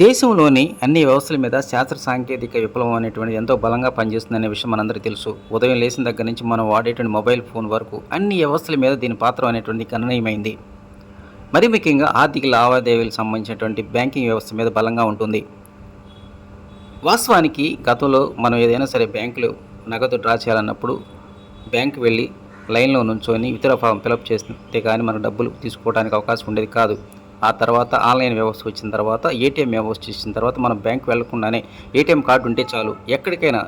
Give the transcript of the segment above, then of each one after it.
దేశంలోని అన్ని వ్యవస్థల మీద శాస్త్ర సాంకేతిక విప్లవం అనేటువంటిది ఎంతో బలంగా పనిచేస్తుందనే విషయం మనందరికీ తెలుసు. ఉదయం లేచిన దగ్గర నుంచి మనం వాడేటువంటి మొబైల్ ఫోన్ వరకు అన్ని వ్యవస్థల మీద దీని పాత్ర అనేటువంటి గణనీయమైంది. మరి ముఖ్యంగా ఆర్థిక లావాదేవీలకు సంబంధించినటువంటి బ్యాంకింగ్ వ్యవస్థ మీద బలంగా ఉంటుంది. వాస్తవానికి గతంలో మనం ఏదైనా సరే బ్యాంకులో నగదు డ్రా చేయాలన్నప్పుడు బ్యాంకు వెళ్ళి లైన్లో నుంచొని ఇతర ఫామ్ ఫిలప్ చేస్తే కానీ మనం డబ్బులు తీసుకోవడానికి అవకాశం ఉండేది కాదు. ఆ తర్వాత ఆన్లైన్ వ్యవస్థ వచ్చిన తర్వాత ఏటీఎం వ్యవస్థ వచ్చిన తర్వాత మనం బ్యాంక్ వెళ్ళకుండానే ఏటీఎం కార్డు ఉంటే చాలు. ఎక్కడికైనా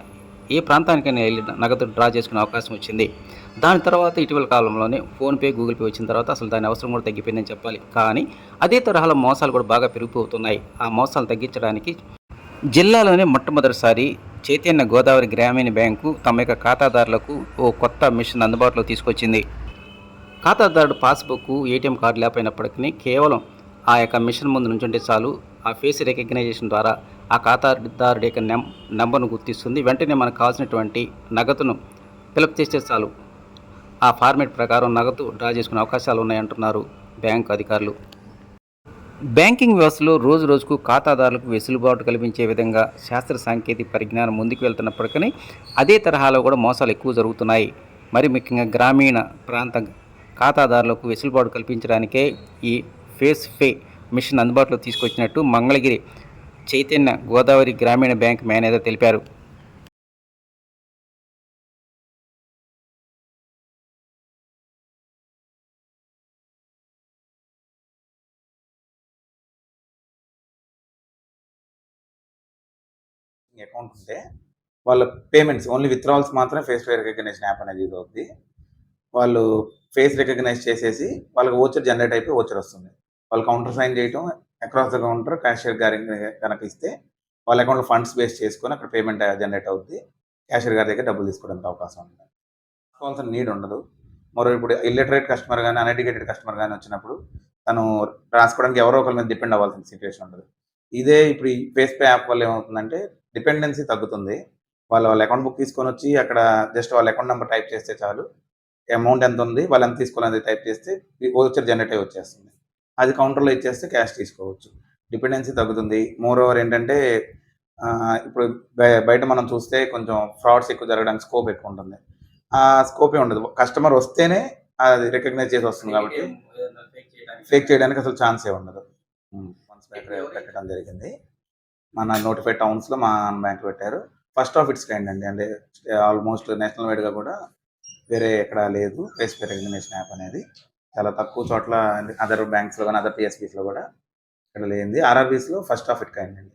ఏ ప్రాంతానికైనా వెళ్ళి నగదు డ్రా చేసుకునే అవకాశం వచ్చింది. దాని తర్వాత ఇటీవల కాలంలోనే ఫోన్పే గూగుల్ పే వచ్చిన తర్వాత అసలు దాని అవసరం కూడా తగ్గిపోయిందని చెప్పాలి. కానీ అదే తరహాలో మోసాలు కూడా బాగా పెరిగిపోతున్నాయి. ఆ మోసాలు తగ్గించడానికి జిల్లాలోనే మొట్టమొదటిసారి చైతన్య గోదావరి గ్రామీణ బ్యాంకు తమ యొక్క ఖాతాదారులకు ఓ కొత్త మిషన్ అందుబాటులో తీసుకొచ్చింది. ఖాతాదారుడు పాస్బుక్ ఏటీఎం కార్డు లేకపోయినప్పటికీ కేవలం ఆ యొక్క మిషన్ ముందు నుంచుంటే చాలు. ఆ ఫేస్ రికగ్నైజేషన్ ద్వారా ఆ ఖాతాదారుడి యొక్క నెం నెంబర్ను గుర్తిస్తుంది. వెంటనే మనకు కావాల్సినటువంటి నగదును ఫిలప్ చేస్తే చాలు. ఆ ఫార్మేట్ ప్రకారం నగదు డ్రా చేసుకునే అవకాశాలు ఉన్నాయంటున్నారు బ్యాంకు అధికారులు. బ్యాంకింగ్ వ్యవస్థలో రోజు రోజుకు ఖాతాదారులకు వెసులుబాటు కల్పించే విధంగా శాస్త్ర సాంకేతిక పరిజ్ఞానం ముందుకు వెళ్తున్నప్పటికీ అదే తరహాలో కూడా మోసాలు ఎక్కువ జరుగుతున్నాయి. మరి ముఖ్యంగా గ్రామీణ ప్రాంత ఖాతాదారులకు వెసులుబాటు కల్పించడానికే ఈ ఫేస్ ఫే మిషన్ అందుబాటులో తీసుకొచ్చినట్టు మంగళగిరి చైతన్య గోదావరి గ్రామీణ బ్యాంక్ మేనేజర్ తెలిపారు. అకౌంట్ ఉంటే వాళ్ళ పేమెంట్స్ ఓన్లీ విత్డ్రావల్స్ మాత్రమే ఫేస్ టు రికగ్నేషన్ యాప్ అనేది ఇది అవుద్ది. వాళ్ళు ఫేస్ రికగ్నైజ్ చేసేసి వాళ్ళకి ఓచర్ జనరేట్ అయిపోయి ఓచర్ వస్తుంది. వాళ్ళు కౌంటర్ సైన్ చేయటం అక్రాస్ ద కౌంటర్ క్యాషియర్ గారి కనుక ఇస్తే వాళ్ళ అకౌంట్లో ఫండ్స్ బేస్ చేసుకొని అక్కడ పేమెంట్ జనరేట్ అవుద్ది. క్యాషియర్ గారి దగ్గర డబ్బులు తీసుకోవడానికి అవకాశం ఉంది. తీసుకోవాల్సిన నీడ్ ఉండదు. మరో ఇప్పుడు ఇల్లిటరేట్ కస్టమర్ కానీ అన్ఎడ్యుకేటెడ్ కస్టమర్ కానీ వచ్చినప్పుడు తను రాసుకోవడానికి ఎవరో ఒకరి మీద డిపెండ్ అవ్వాల్సిన సిచ్యువేషన్ ఉండదు. ఇదే ఇప్పుడు ఈ ఫేస్ పే యాప్ వల్ల ఏమవుతుందంటే డిపెండెన్సీ తగ్గుతుంది. వాళ్ళ వాళ్ళ అకౌంట్ బుక్ తీసుకొని వచ్చి అక్కడ జస్ట్ వాళ్ళ అకౌంట్ నెంబర్ టైప్ చేస్తే చాలు. అమౌంట్ ఎంత ఉంది వాళ్ళు ఎంత తీసుకోవాలని టైప్ చేస్తే ఓచర్ జనరేట్ అయ్యి వచ్చేస్తుంది. అది కౌంటర్లో ఇచ్చేస్తే క్యాష్ తీసుకోవచ్చు. డిపెండెన్సీ తగ్గుతుంది. మోర్ ఓవర్ ఏంటంటే ఇప్పుడు బయ- బయట మనం చూస్తే కొంచెం ఫ్రాడ్స్ ఎక్కువ జరగడానికి స్కోప్ ఎక్కువ ఉంటుంది. ఆ స్కోపే ఉండదు. కస్టమర్ వస్తేనే అది రికగ్నైజ్ చేసి వస్తుంది కాబట్టి ఫేక్ చేయడానికి అసలు ఛాన్సే ఉండదు. వన్స్ బ్యాక్ పెట్టడం జరిగింది. మన నోటిఫైడ్ టౌన్స్లో మా బ్యాంక్ పెట్టారు. ఫస్ట్ ఆఫ్ ఇట్స్ కైండ్ అండి. అంటే ఆల్మోస్ట్ నేషనల్ వైడ్గా కూడా వేరే ఎక్కడ లేదు. ఫేస్ రికగ్నేషన్ యాప్ అనేది. చాలా తక్కువ చోట్ల అదర్ బ్యాంక్స్లో కానీ అదర్ పిఎస్పీస్లో కూడా ఇక్కడ లేనిది. ఆర్ఆర్బీస్లో ఫస్ట్ ఆఫ్ ఇట్ కైండ్ అండి.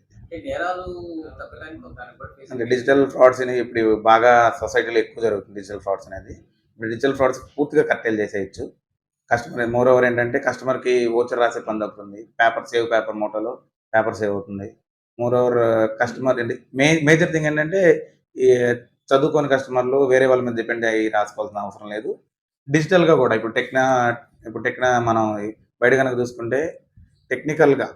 అంటే డిజిటల్ ఫ్రాడ్స్ అనేవి ఇప్పుడు బాగా సొసైటీలో ఎక్కువ జరుగుతుంది డిజిటల్ ఫ్రాడ్స్ అనేది. ఇప్పుడు డిజిటల్ ఫ్రాడ్స్ పూర్తిగా కట్టెలు చేసేయచ్చు. కస్టమర్ మోర్ ఓవర్ ఏంటంటే కస్టమర్కి ఓచర్ రాసే పని తగ్గుతుంది పేపర్ సేవ్ పేపర్ మోటోలో పేపర్ సేవ్ అవుతుంది. మోర్ ఓవర్ కస్టమర్ మే మేజర్ థింగ్ ఏంటంటే ఈ చదువుకోని కస్టమర్లు వేరే వాళ్ళ మీద డిపెండ్ అయ్యి రాసుకోవాల్సిన అవసరం లేదు. డిజిటల్గా కూడా ఇప్పుడు టెక్నా ఇప్పుడు టెక్న మనం బయట కనుక చూసుకుంటే టెక్నికల్గా